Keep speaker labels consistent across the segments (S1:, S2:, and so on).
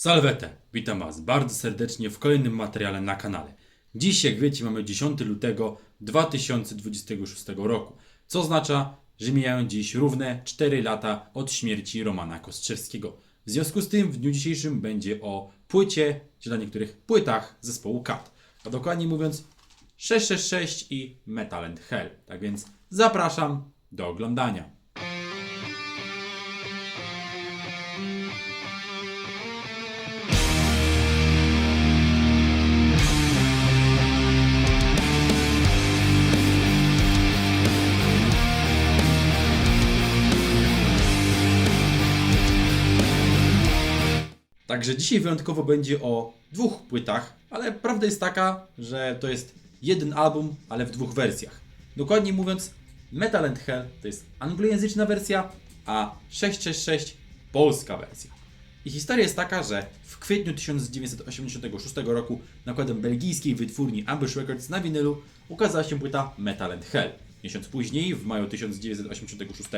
S1: Salwete, witam Was bardzo serdecznie w kolejnym materiale na kanale. Dziś, jak wiecie, mamy 10 lutego 2026 roku, co oznacza, że mijają dziś równe 4 lata od śmierci Romana Kostrzewskiego. W związku z tym w dniu dzisiejszym będzie o płycie, czy dla niektórych płytach zespołu Kat. A dokładnie mówiąc 666 i Metal and Hell. Tak więc zapraszam do oglądania. Także dzisiaj wyjątkowo będzie o dwóch płytach, ale prawda jest taka, że to jest jeden album, ale w dwóch wersjach. Dokładnie mówiąc, Metal and Hell to jest anglojęzyczna wersja, a 666 polska wersja. I historia jest taka, że w kwietniu 1986 roku nakładem belgijskiej wytwórni Ambush Records na winylu ukazała się płyta Metal and Hell. Miesiąc później, w maju 1986,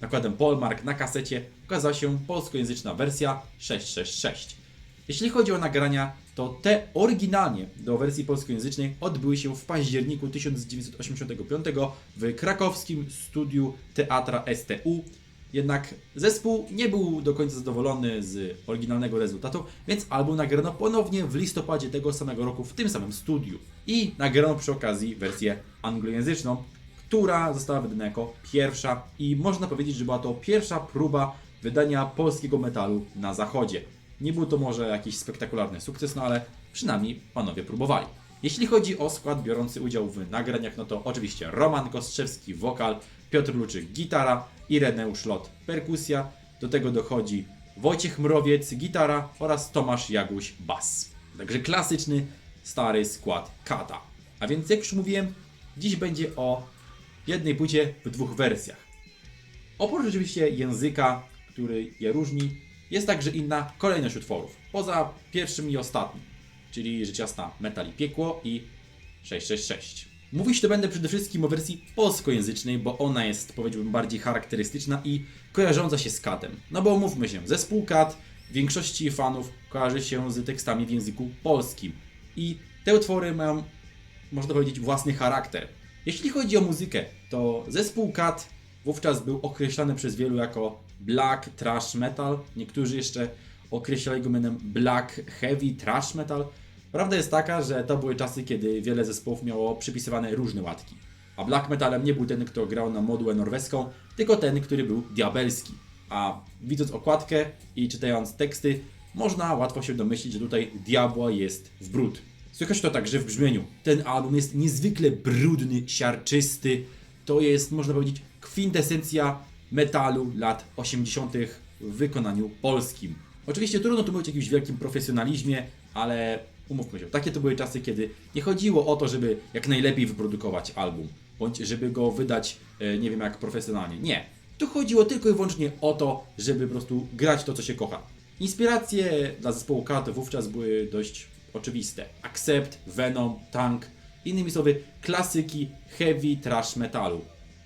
S1: nakładem Polmark na kasecie ukazała się polskojęzyczna wersja 666. Jeśli chodzi o nagrania, to te oryginalnie do wersji polskojęzycznej odbyły się w październiku 1985 w krakowskim studiu Teatra STU. Jednak zespół nie był do końca zadowolony z oryginalnego rezultatu, więc album nagrano ponownie w listopadzie tego samego roku w tym samym studiu. I nagrano przy okazji wersję anglojęzyczną, która została wydana jako pierwsza i można powiedzieć, że była to pierwsza próba wydania polskiego metalu na zachodzie. Nie był to może jakiś spektakularny sukces, no ale przynajmniej panowie próbowali. Jeśli chodzi o skład biorący udział w nagraniach, no to oczywiście Roman Kostrzewski wokal, Piotr Luczyk gitara, Ireneusz Lot perkusja, do tego dochodzi Wojciech Mrowiec gitara oraz Tomasz Jaguś bas. Także klasyczny, stary skład Kata. A więc jak już mówiłem, dziś będzie o jednej płycie w dwóch wersjach. Oprócz oczywiście języka, który je różni, jest także inna kolejność utworów. Poza pierwszym i ostatnim, czyli rzecz jasna Metal i Piekło i 666. Mówić to będę przede wszystkim o wersji polskojęzycznej, bo ona jest powiedziałbym bardziej charakterystyczna i kojarząca się z katem. No bo umówmy się, zespół kat większości fanów kojarzy się z tekstami w języku polskim. I te utwory mają, można powiedzieć, własny charakter. Jeśli chodzi o muzykę, to zespół kat wówczas był określany przez wielu jako black trash metal. Niektórzy jeszcze określali go mianem black heavy trash metal. Prawda jest taka, że to były czasy, kiedy wiele zespołów miało przypisywane różne łatki. A black metalem nie był ten, kto grał na modułę norweską, tylko ten, który był diabelski. A widząc okładkę i czytając teksty, można łatwo się domyślić, że tutaj diabła jest w brud. Słychać to także w brzmieniu. Ten album jest niezwykle brudny, siarczysty. To jest, można powiedzieć, kwintesencja metalu lat 80. w wykonaniu polskim. Oczywiście trudno tu mówić o jakimś wielkim profesjonalizmie, ale umówmy się, takie to były czasy, kiedy nie chodziło o to, żeby jak najlepiej wyprodukować album, bądź żeby go wydać, e, nie wiem jak profesjonalnie. Nie. Tu chodziło tylko i wyłącznie o to, żeby po prostu grać to, co się kocha. Inspiracje dla zespołu Kat wówczas były dość oczywiste. Accept, Venom, Tank, innymi słowy klasyki heavy trash metalu,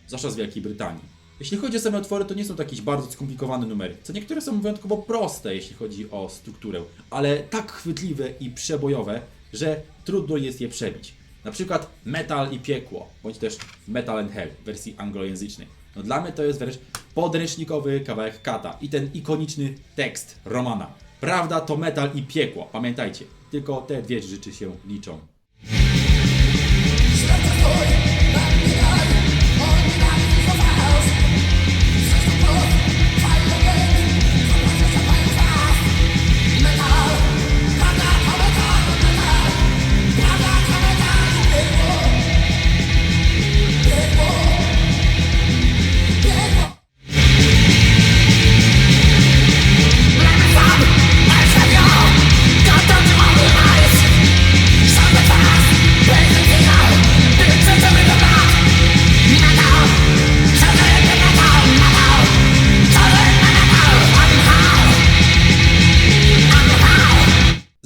S1: zwłaszcza z Wielkiej Brytanii. Jeśli chodzi o same utwory, to nie są to jakieś bardzo skomplikowane numery. Co niektóre są wyjątkowo proste, jeśli chodzi o strukturę, ale tak chwytliwe i przebojowe, że trudno jest je przebić. Na przykład Metal i Piekło, bądź też Metal and Hell w wersji anglojęzycznej. No dla mnie to jest wręcz podręcznikowy kawałek kata i ten ikoniczny tekst Romana. Prawda to metal i piekło, pamiętajcie. Tylko te dwie rzeczy się liczą.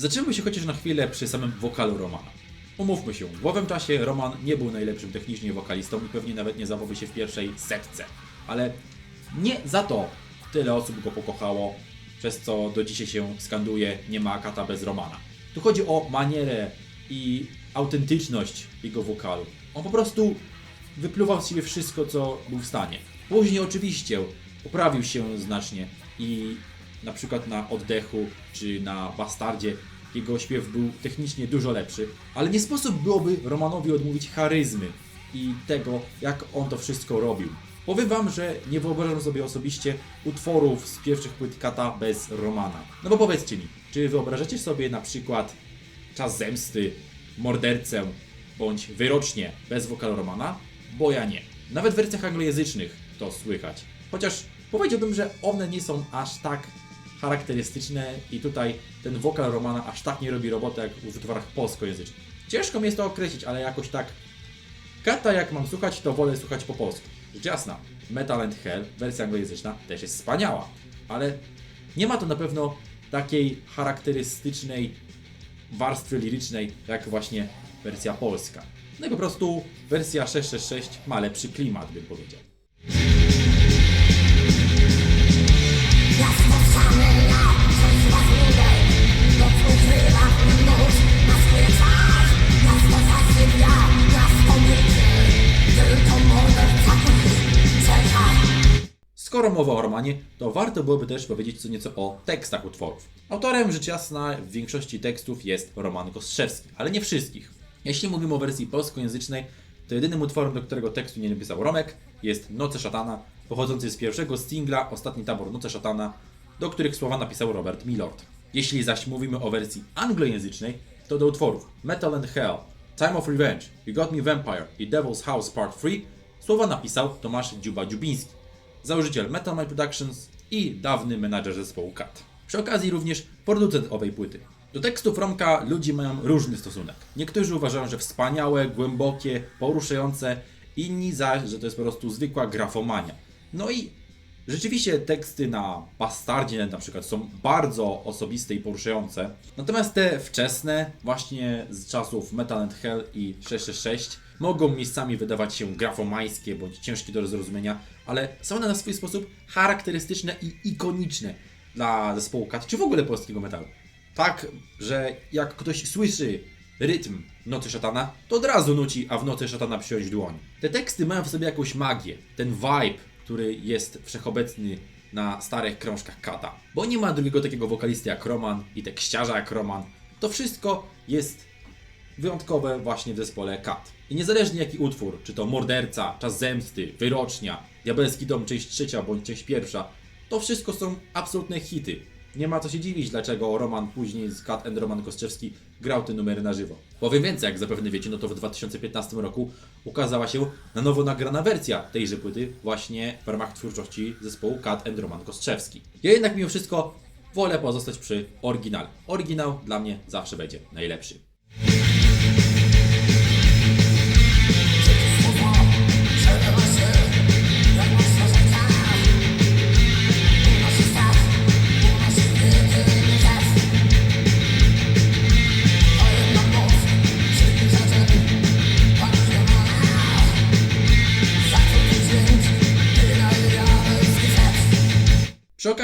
S1: Zatrzymajmy się chociaż na chwilę przy samym wokalu Romana. Umówmy się, w owym czasie Roman nie był najlepszym technicznie wokalistą i pewnie nawet nie zawołał się w pierwszej setce. Ale nie za to tyle osób go pokochało, przez co do dzisiaj się skanduje nie ma kata bez Romana. Tu chodzi o manierę i autentyczność jego wokalu. On po prostu wypluwał z siebie wszystko, co był w stanie. Później oczywiście poprawił się znacznie i na przykład na oddechu czy na bastardzie jego śpiew był technicznie dużo lepszy, ale nie sposób byłoby Romanowi odmówić charyzmy i tego, jak on to wszystko robił. Powiem wam, że nie wyobrażam sobie osobiście utworów z pierwszych płyt Kata bez Romana. No bo powiedzcie mi, czy wyobrażacie sobie na przykład Czas Zemsty, Mordercę bądź Wyrocznie bez wokalu Romana? Bo ja nie. Nawet w wersjach anglojęzycznych to słychać. Chociaż powiedziałbym, że one nie są aż tak charakterystyczne i tutaj ten wokal Romana aż tak nie robi roboty jak w utworach polskojęzycznych. Ciężko mi jest to określić, ale jakoś tak Kata jak mam słuchać, to wolę słuchać po polsku. Rzecz jasna, Metal and Hell, wersja anglojęzyczna, też jest wspaniała, ale nie ma to na pewno takiej charakterystycznej warstwy lirycznej, jak właśnie wersja polska. No i po prostu wersja 666 ma lepszy klimat, bym powiedział. Skoro mowa o Romanie, to warto byłoby też powiedzieć co nieco o tekstach utworów. Autorem, rzecz jasna, w większości tekstów jest Roman Kostrzewski, ale nie wszystkich. Jeśli mówimy o wersji polskojęzycznej, to jedynym utworem, do którego tekstu nie napisał Romek, jest Noce Szatana, pochodzący z pierwszego singla Ostatni Tabor Noce Szatana, do których słowa napisał Robert Milord. Jeśli zaś mówimy o wersji anglojęzycznej, to do utworów Metal and Hell, Time of Revenge, You Got Me Vampire i Devil's House Part 3 słowa napisał Tomasz Dziuba-Dziubiński założyciel Metal Mind Productions i dawny menadżer zespołu Kat. Przy okazji również producent owej płyty. Do tekstów Romka ludzie mają różny stosunek. Niektórzy uważają, że wspaniałe, głębokie, poruszające, inni zaś, że to jest po prostu zwykła grafomania. No i rzeczywiście teksty na Bastardzie na przykład są bardzo osobiste i poruszające. Natomiast te wczesne, właśnie z czasów Metal and Hell i 666 mogą miejscami wydawać się grafomańskie bądź ciężkie do zrozumienia, ale są one na swój sposób charakterystyczne i ikoniczne dla zespołu Kat, czy w ogóle polskiego metalu. Tak, że jak ktoś słyszy rytm Nocy Szatana, to od razu nuci, a w Nocy Szatana przyjąć dłoń. Te teksty mają w sobie jakąś magię, ten vibe, który jest wszechobecny na starych krążkach Kata. Bo nie ma drugiego takiego wokalisty jak Roman i tekściarza jak Roman. To wszystko jest wyjątkowe właśnie w zespole Kat. I niezależnie jaki utwór, czy to Morderca, Czas Zemsty, Wyrocznia, Diabelski Dom część trzecia bądź część pierwsza, to wszystko są absolutne hity. Nie ma co się dziwić, dlaczego Roman później z Kat and Roman Kostrzewski grał te numery na żywo. Powiem więcej, jak zapewne wiecie, no to w 2015 roku ukazała się na nowo nagrana wersja tejże płyty właśnie w ramach twórczości zespołu Kat and Roman Kostrzewski. Ja jednak mimo wszystko wolę pozostać przy oryginale. Oryginał dla mnie zawsze będzie najlepszy.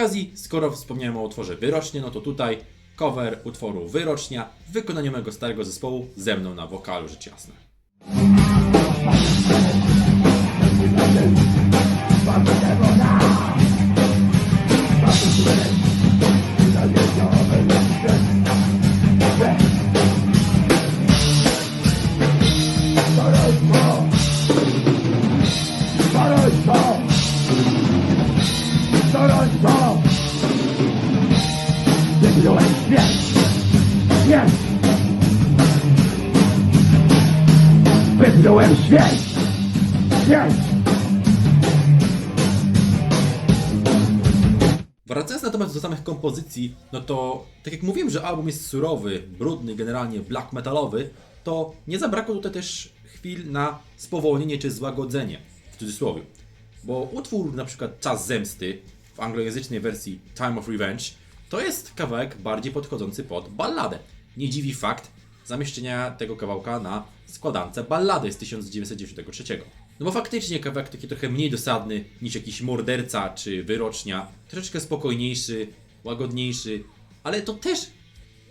S1: Okazji, skoro wspomniałem o utworze Wyrocznie, no to tutaj cover utworu Wyrocznia w wykonaniu mojego starego zespołu ze mną na wokalu, rzecz jasna.
S2: Toronto!
S1: Wracając natomiast do samych kompozycji, no to tak jak mówiłem, że album jest surowy, brudny, generalnie black metalowy, to nie zabrakło tutaj też chwil na spowolnienie czy złagodzenie, w cudzysłowie. Bo utwór na przykład Czas Zemsty w anglojęzycznej wersji Time of Revenge to jest kawałek bardziej podchodzący pod balladę. Nie dziwi fakt zamieszczenia tego kawałka na składance ballady z 1993. No bo faktycznie kawałek taki trochę mniej dosadny niż jakiś morderca czy wyrocznia, troszeczkę spokojniejszy, łagodniejszy, ale to też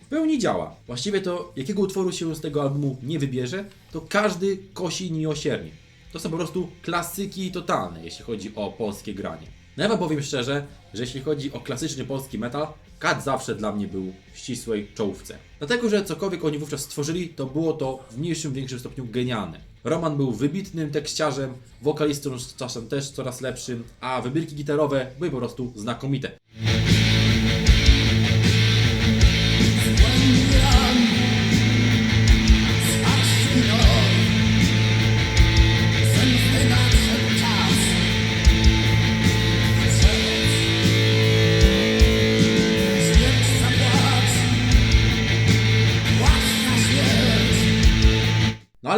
S1: w pełni działa. Właściwie to, jakiego utworu się z tego albumu nie wybierze, to każdy kosi miłosiernie. To są po prostu klasyki totalne, jeśli chodzi o polskie granie. No ja powiem szczerze, że jeśli chodzi o klasyczny polski metal, Kat zawsze dla mnie był w ścisłej czołówce. Dlatego, że cokolwiek oni wówczas stworzyli, to było to w mniejszym, większym stopniu genialne. Roman był wybitnym tekściarzem, wokalistą z czasem też coraz lepszym, a wybierki gitarowe były po prostu znakomite.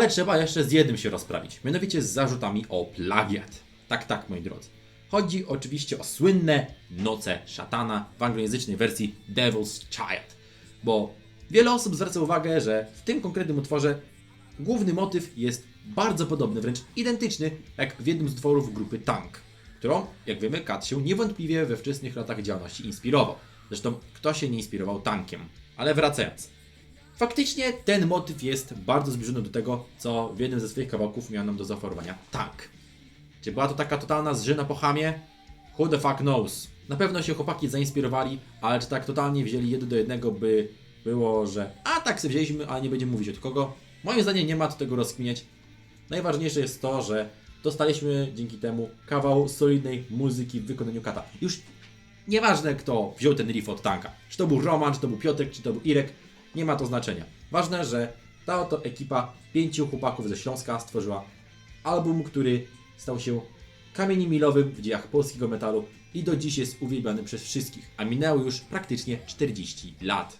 S1: Ale trzeba jeszcze z jednym się rozprawić, mianowicie z zarzutami o plagiat. Tak, tak, moi drodzy. Chodzi oczywiście o słynne Noce Szatana w anglojęzycznej wersji Devil's Child. Bo wiele osób zwraca uwagę, że w tym konkretnym utworze główny motyw jest bardzo podobny, wręcz identyczny, jak w jednym z utworów grupy Tank, którą, jak wiemy, Kat się niewątpliwie we wczesnych latach działalności inspirował. Zresztą, kto się nie inspirował tankiem? Ale wracając. Faktycznie ten motyw jest bardzo zbliżony do tego, co w jednym ze swoich kawałków miał nam do zaoferowania Tank. Czy była to taka totalna zżyna po chamie? Who the fuck knows? Na pewno się chłopaki zainspirowali, ale czy tak totalnie wzięli jedno do jednego, by było, że a tak sobie wzięliśmy, ale nie będziemy mówić od kogo? Moim zdaniem nie ma co tego rozkminiać. Najważniejsze jest to, że dostaliśmy dzięki temu kawał solidnej muzyki w wykonaniu Kata. Już Nieważne kto wziął ten riff od tanka. Czy to był Roman, czy to był Piotrek, czy to był Irek. Nie ma to znaczenia. Ważne, że ta oto ekipa pięciu chłopaków ze Śląska stworzyła album, który stał się kamieniem milowym w dziejach polskiego metalu i do dziś jest uwielbiany przez wszystkich, a minęło już praktycznie 40 lat.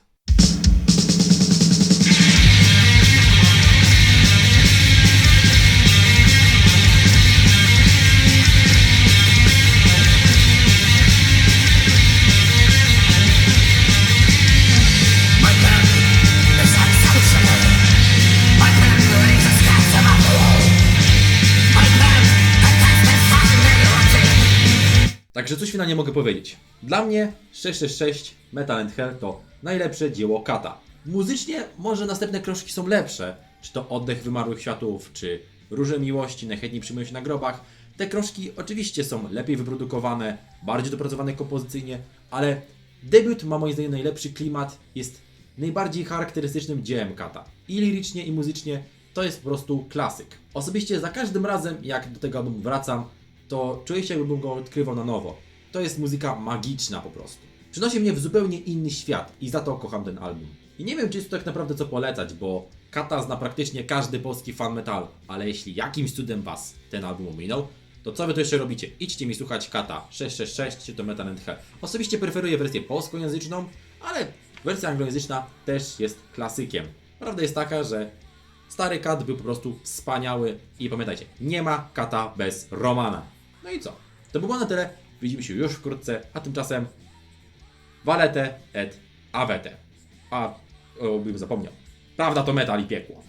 S1: Także cóż finalnie mogę powiedzieć. Dla mnie 666 Metal and Hell to najlepsze dzieło Kata. Muzycznie może następne krążki są lepsze, czy to Oddech Wymarłych Światów, czy Róże Miłości, najchętniej przyjmują się na grobach. Te krążki oczywiście są lepiej wyprodukowane, bardziej dopracowane kompozycyjnie, ale debiut ma moim zdaniem najlepszy klimat, jest najbardziej charakterystycznym dziełem Kata. I lirycznie, i muzycznie to jest po prostu klasyk. Osobiście za każdym razem, jak do tego albumu wracam, to czuję się, jakbym go odkrywał na nowo. To jest muzyka magiczna po prostu. Przynosi mnie w zupełnie inny świat i za to kocham ten album. I nie wiem, czy jest tu tak naprawdę co polecać, bo Kata zna praktycznie każdy polski fan metalu, ale jeśli jakimś cudem Was ten album ominął, to co Wy tu jeszcze robicie? Idźcie mi słuchać Kata 666 czy to Metal and Hell. Osobiście preferuję wersję polskojęzyczną, ale wersja anglojęzyczna też jest klasykiem. Prawda jest taka, że Stary kat był po prostu wspaniały i pamiętajcie, nie ma kata bez Romana. No i co? To było na tyle. Widzimy się już wkrótce, a tymczasem Valete et Avete. A, o, bym zapomniał. Prawda to metal i piekło.